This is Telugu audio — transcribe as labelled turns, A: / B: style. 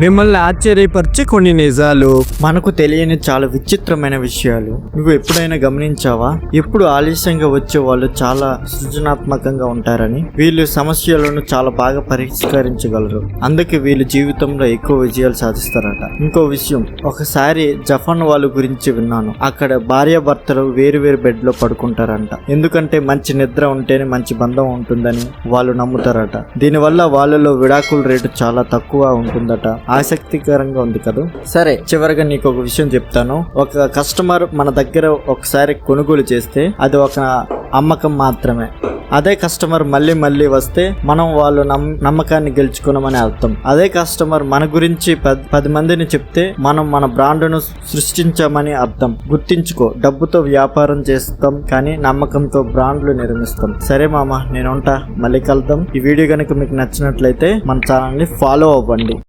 A: మిమ్మల్ని ఆశ్చర్యపరిచే కొన్ని నిజాలు.
B: మనకు తెలియని చాలా విచిత్రమైన విషయాలు. నువ్వు ఎప్పుడైనా గమనించావా? ఎప్పుడు ఆలస్యంగా వచ్చే వాళ్ళు చాలా సృజనాత్మకంగా ఉంటారని. వీళ్ళు సమస్యలను చాలా బాగా పరిష్కరించగలరు. అందుకే వీళ్ళు జీవితంలో ఎక్కువ విజయాలు సాధిస్తారట. ఇంకో విషయం ఒకసారి జఫాన్ వాళ్ళ గురించి విన్నాను. అక్కడ భార్యాభర్తలు వేరు వేరు బెడ్లో పడుకుంటారంట. ఎందుకంటే మంచి నిద్ర ఉంటేనే మంచి బంధం ఉంటుందని వాళ్ళు నమ్ముతారట. దీనివల్ల వాళ్ళలో విడాకుల రేటు చాలా తక్కువ ఉంటుందట. ఆసక్తికరంగా ఉంది కదా? సరే చివరిగా నీకు ఒక విషయం చెప్తాను. ఒక కస్టమర్ మన దగ్గర ఒకసారి కొనుగోలు చేస్తే అది ఒక అమ్మకం మాత్రమే. అదే కస్టమర్ మళ్ళీ మళ్ళీ వస్తే మనం వాళ్ళు నమ్మకాన్ని గెలుచుకున్నామని అర్థం. అదే కస్టమర్ మన గురించి పది పది మందిని చెప్తే మనం మన బ్రాండ్ను సృష్టించామని అర్థం. గుర్తించుకో డబ్బుతో వ్యాపారం చేస్తాం కానీ నమ్మకంతో బ్రాండ్లు నిర్మిస్తాం. సరే మామ నేను ఉంటా మళ్ళీ కలుద్దాం. ఈ వీడియో కనుక మీకు నచ్చినట్లయితే మన ఛానల్ని ఫాలో అవ్వండి.